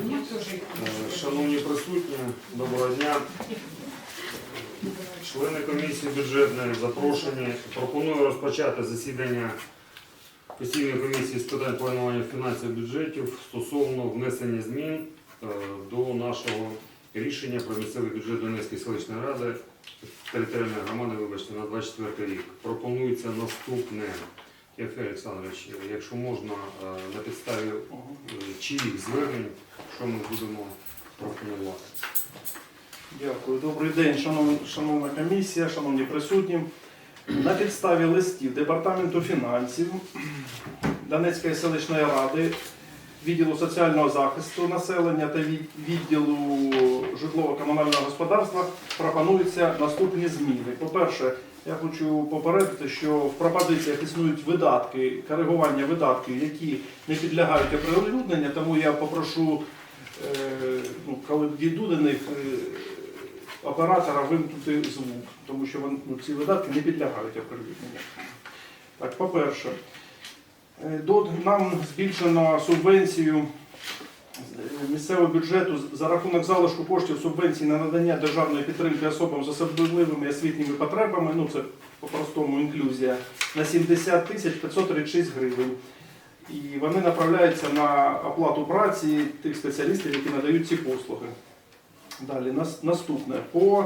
Е, Шановні присутні, доброго дня. Члени комісії бюджетної запрошені. Пропоную розпочати засідання постійної комісії з питань планування фінансів і бюджетів стосовно внесення змін е, до нашого рішення про місцевий бюджет Донецької селищної ради територіальної громади, вибачте, на 24 рік. Пропонується наступне. Євгеній Олександрович, якщо можна, е, на підставі е, чиїх звернень, що ми будемо пропонувати. Дякую. Добрий день, шановна комісія, шановні присутні. На підставі листів Департаменту фінансів Донецької селищної ради, відділу соціального захисту населення та відділу житлово-комунального господарства пропонуються наступні зміни. По-перше, я хочу попередити, що в пропозиціях існують видатки, коригування видатків, які не підлягають оприлюдненню, тому я попрошу, е, ну, коли дійду до них, е, оператора вимкнути звук, тому що ну, ці видатки не підлягають оприлюдненню. Так, по-перше, е, нам збільшено субвенцію місцевого бюджету за рахунок залишку коштів субвенцій на надання державної підтримки особам з особливими освітніми потребами, ну це по-простому інклюзія, на 70 тисяч 536 гривень. І вони направляються на оплату праці тих спеціалістів, які надають ці послуги. Далі, наступне. По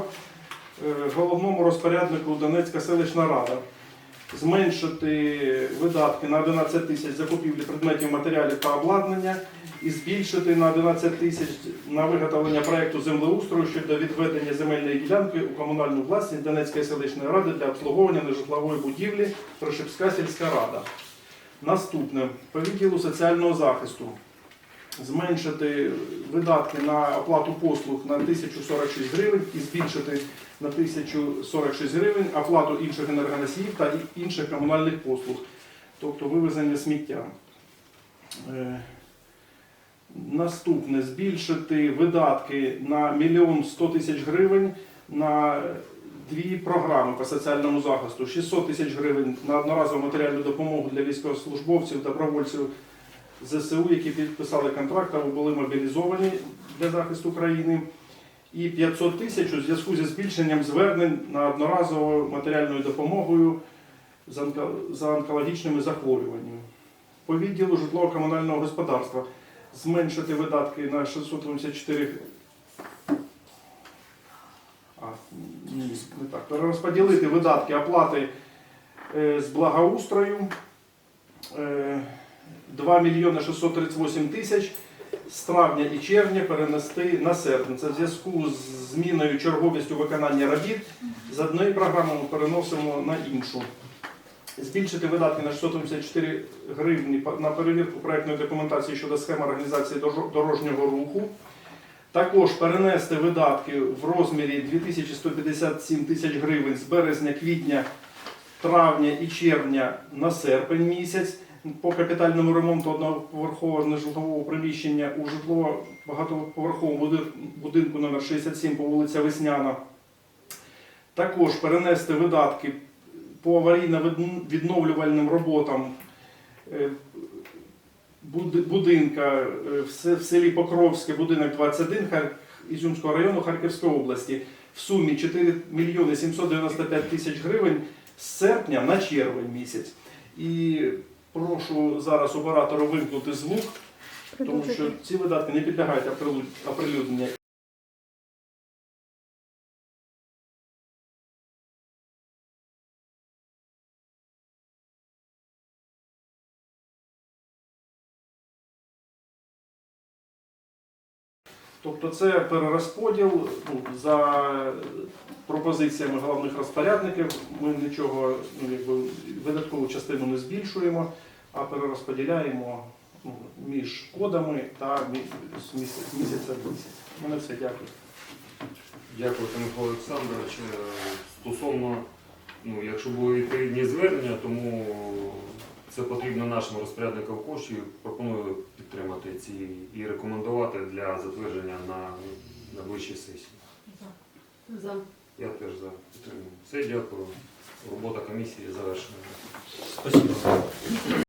е, головному розпоряднику Донецька селищна рада зменшити видатки на 11 тисяч закупівлі предметів матеріалів та обладнання і збільшити на 11 тисяч на виготовлення проєкту землеустрою щодо відведення земельної ділянки у комунальну власність Донецької селищної ради для обслуговування нежитлової будівлі Прошипська сільська рада. Наступне по відділу соціального захисту зменшити видатки на оплату послуг на 1046 гривень і збільшити на 1046 гривень оплату інших енергоносіїв та інших комунальних послуг, тобто вивезення сміття. Е, Наступне збільшити видатки на мільйон 100 тисяч гривень на дві програми по соціальному захисту. 600 тисяч гривень на одноразову матеріальну допомогу для військовослужбовців, добровольців ЗСУ, які підписали контракт або були мобілізовані для захисту країни. І 500 тисяч у зв'язку зі збільшенням звернень на одноразову матеріальною допомогою за онкологічними захворюваннями. По відділу житлово-комунального господарства зменшити видатки на 684 а, ні, не так. Перерозподілити видатки оплати е, з благоустрою е, 2 мільйони 638 тисяч з травня і червня перенести на серпень. Це в зв'язку з зміною черговістю виконання робіт з одної програми ми переносимо на іншу. Збільшити видатки на 684 гривні на перевірку проектної документації щодо схеми організації дорожнього руху. Також перенести видатки в розмірі 2157 тисяч гривень з березня, квітня, травня і червня на серпень місяць по капітальному ремонту одноповерхового нежитлового приміщення у житлово багатоповерховому будинку номер 67 по вулиця Весняна. Також перенести видатки по аварійно-відновлювальним роботам е, будинка е, в селі Покровське, будинок 21 Ізюмського району Харківської області в сумі 4 мільйони 795 тисяч гривень з серпня на червень місяць. І прошу зараз оператору вимкнути звук, тому що ці видатки не підлягають оприлю- оприлюдненню. Тобто це перерозподіл ну, за пропозиціями головних розпорядників. Ми нічого ну, якби, видаткову частину не збільшуємо, а перерозподіляємо ну, між кодами та з місяця місяця в місяць. У мене все, дякую. Дякую, Микола Олександрович. Е, Стосовно, ну, якщо були відповідні звернення, тому це потрібно нашим розпорядникам коштів. Пропоную підтримати ці і рекомендувати для затвердження на найближчій сесії. За. Я теж за підтримую. Все, дякую. Робота комісії завершена. Спасибо.